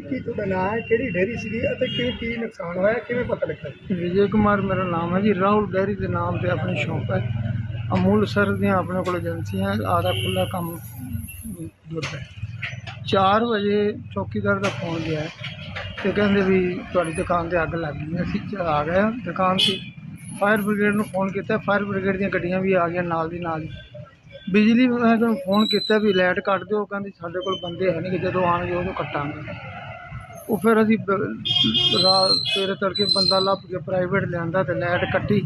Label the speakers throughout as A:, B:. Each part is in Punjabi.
A: ਕੀ ਤੁਹਾਡਾ ਨਾਂ ਹੈ, ਕਿਹੜੀ ਡੇਅਰੀ ਸੀਗੀ ਅਤੇ ਕਿਵੇਂ ਕੀ ਨੁਕਸਾਨ ਹੋਇਆ, ਕਿਵੇਂ ਪਤਾ ਲੱਗਾ?
B: ਵਿਜੇ ਕੁਮਾਰ ਮੇਰਾ ਨਾਮ ਹੈ ਜੀ, ਰਾਹੁਲ ਡੈਰੀ ਦੇ ਨਾਮ ਤੇ ਆਪਣੀ ਸ਼ੌਪ ਹੈ। ਅਮੂਲ ਸਰ ਦੀਆਂ ਆਪਣੇ ਕੋਲ ਏਜੰਸੀਆਂ ਆਦਾ ਖੁੱਲਾ ਕੰਮ ਦੁੱਧ ਹੈ। 4 ਵਜੇ ਚੌਕੀਦਾਰ ਦਾ ਫੋਨ ਗਿਆ ਤੇ ਕਹਿੰਦੇ ਵੀ ਤੁਹਾਡੀ ਦੁਕਾਨ ਤੇ ਅੱਗ ਲੱਗ ਗਈ ਅਸੀਂ ਆ ਗਏ ਹਾਂ ਦੁਕਾਨ ਤੇ। ਫਾਇਰ ਬ੍ਰਿਗੇਡ ਨੂੰ ਫੋਨ ਕੀਤਾ, ਫਾਇਰ ਬ੍ਰਿਗੇਡ ਦੀਆਂ ਗੱਡੀਆਂ ਵੀ ਆ ਗਈਆਂ ਨਾਲ ਦੀ ਨਾਲ ਹੀ। ਬਿਜਲੀ ਮੈਂ ਨੂੰ ਫੋਨ ਕੀਤਾ ਵੀ ਲਾਈਟ ਕੱਟ ਦਿਓ ਕਹਿੰਦੇ ਸਾਡੇ ਕੋਲ ਬੰਦੇ ਹੈ ਨਹੀਂ ਕਿ ਜਦੋਂ ਆਣਗੇ ਉਦੋਂ ਕੱਟਾਂਗੇ। ਉਹ ਫਿਰ ਅਸੀਂ ਬ- ਰਾਤ ਸਵੇਰੇ ਤੜਕੇ ਬੰਦਾ ਲੱਭ ਕੇ ਪ੍ਰਾਈਵੇਟ ਲਿਆਂਦਾ ਤੇ ਲਾਈਟ ਕੱਟੀ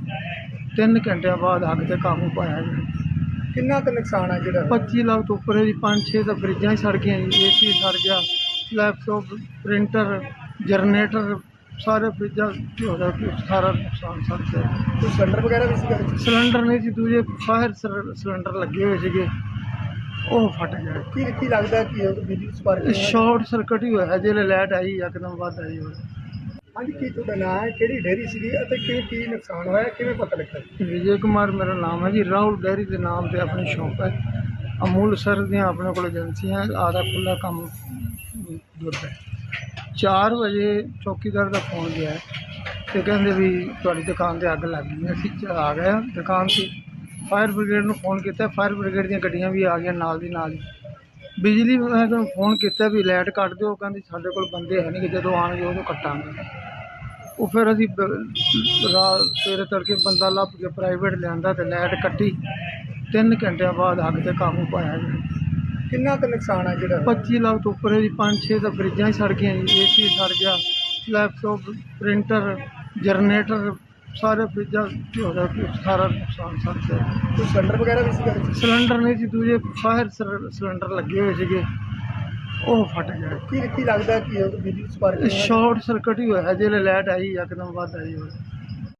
B: ਤਿੰਨ ਘੰਟਿਆਂ ਬਾਅਦ ਅੱਗ ਤੇ ਕਾਬੂ ਪਾਇਆ ਜੀ।
A: ਕਿੰਨਾ ਕੁ ਨੁਕਸਾਨ ਹੈ ਜਿਹੜਾ?
B: 25 ਲੱਖ ਤੋਂ ਉੱਪਰ ਹੈ ਜੀ 5-6 ਤਾਂ ਫਰਿੱਜਾਂ ਹੀ ਸੜ ਗਈਆਂ ਜੀ ਏਸੀ ਸੜ ਗਿਆ ਲੈਪਟਾਪ ਪ੍ਰਿੰਟਰ ਜਨਰੇਟਰ ਸਾਰੇ ਫਰਿੱਜਾਂ ਕੀ ਹੋ ਗਿਆ ਸਾਰਾ ਨੁਕਸਾਨ ਸੜ ਗਿਆ।
A: ਕੋਈ ਸਿਲੰਡਰ ਵਗੈਰਾ ਵੀ ਸੀਗਾ
B: ਸਿਲੰਡਰ ਨਹੀਂ ਸੀ ਦੂਜੇ ਫਾਇਰ ਸਿਲੰਡਰ ਲੱਗੇ ਹੋਏ ਸੀਗੇ। ਉਹ ਫਟ ਗਏ
A: ਕੀ ਕੀ ਲੱਗਦਾ ਕਿ ਉਹ ਬਿਜਲੀ ਸਪਾਰਕ
B: ਸ਼ਾਰਟ ਸਰਕਟ ਹੀ ਹੋਇਆ ਜਿਹੜੇ ਲਾਈਟ ਆਈ ਇੱਕਦਮ ਵੱਧ ਆਈ ਹੋਈ।
A: ਹਾਂਜੀ ਕੀ ਤੁਹਾਡਾ ਨਾਂ ਹੈ? ਕਿਹੜੀ ਡੇਅਰੀ ਸੀਗੀ ਅਤੇ ਕਿਵੇਂ ਕੀ ਨੁਕਸਾਨ ਹੋਇਆ? ਕਿਵੇਂ ਪਤਾ ਲੱਗਾ?
B: ਵਿਜੇ ਕੁਮਾਰ ਮੇਰਾ ਨਾਮ ਹੈ ਜੀ ਰਾਹੁਲ ਡੈਰੀ ਦੇ ਨਾਮ ਤੇ ਆਪਣੀ ਸ਼ੌਪ ਹੈ। ਅਮੂਲ ਸਰ ਦੀਆਂ ਆਪਣੇ ਕੋਲ ਏਜੰਸੀਆਂ ਆਦਾ ਖੁੱਲਾ ਕੰਮ ਦੁੱਧ ਹੈ। 4 ਵਜੇ ਚੌਕੀਦਾਰ ਦਾ ਫੋਨ ਗਿਆ ਤੇ ਕਹਿੰਦੇ ਵੀ ਤੁਹਾਡੀ ਦੁਕਾਨ ਤੇ ਅੱਗ ਲੱਗ ਗਈ। ਅਸੀਂ ਆ ਗਏ ਦੁਕਾਨ ਤੇ ਫਾਇਰ ਬ੍ਰਿਗੇਡ ਨੂੰ ਫੋਨ ਕੀਤਾ ਫਾਇਰ ਬ੍ਰਿਗੇਡ ਦੀਆਂ ਗੱਡੀਆਂ ਵੀ ਆ ਗਈਆਂ ਨਾਲ ਦੀ ਨਾਲ ਹੀ। ਬਿਜਲੀ ਮੈਂ ਨੂੰ ਫੋਨ ਕੀਤਾ ਵੀ ਲਾਈਟ ਕੱਟ ਦਿਓ ਕਹਿੰਦੇ ਸਾਡੇ ਕੋਲ ਬੰਦੇ ਹੈ ਨਹੀਂ ਕਿ ਜਦੋਂ ਆਣਗੇ ਉਦੋਂ ਕੱਟਾਂਗੇ। ਉਹ ਫਿਰ ਅਸੀਂ ਰਾਤ ਸਵੇਰੇ ਤੜਕੇ ਬੰਦਾ ਲੱਭ ਕੇ ਪ੍ਰਾਈਵੇਟ ਲਿਆਂਦਾ ਤੇ ਲਾਈਟ ਕੱਟੀ। ਤਿੰਨ ਘੰਟਿਆਂ ਬਾਅਦ ਅੱਗ ਤੇ ਕਾਬੂ ਪਾਇਆ ਜੀ।
A: ਕਿੰਨਾ ਕੁ ਨੁਕਸਾਨ ਹੈ ਜਿਹੜਾ?
B: 25 ਲੱਖ ਤੋਂ ਉੱਪਰ ਜੀ 5-6 ਤਾਂ ਫਰਿੱਜਾਂ ਹੀ ਸੜ ਗਈਆਂ ਜੀ ਏਸੀ ਸੜ ਗਿਆ ਲੈਪਟਾਪ ਪ੍ਰਿੰਟਰ ਜਨਰੇਟਰ ਸਾਰੇ ਫਰਿੱਜਾਂ ਕੀ ਹੋ ਗਿਆ ਸਾਰਾ ਨੁਕਸਾਨ ਗਿਆ
A: ਕੋਈ ਸਿਲੰਡਰ ਵਗੈਰਾ ਵੀ ਸੀਗਾ
B: ਸਿਲੰਡਰ ਨਹੀਂ ਸੀ ਦੂਜੇ ਫਾਇਰ ਸਿਲੰਡਰ ਲੱਗੇ ਹੋਏ ਸੀਗੇ। ਉਹ ਫਟ ਗਏ।
A: ਕੀ ਕੀ ਲੱਗਦਾ ਕਿ ਉਹ ਬਿਜਲੀ ਸਪਾਰਕ
B: ਸ਼ਾਰਟ ਸਰਕਟ ਹੀ ਹੋਇਆ ਜਿਹੜੇ ਲਾਈਟ ਆਈ ਇੱਕਦਮ ਵੱਧ ਆਈ ਹੋਈ।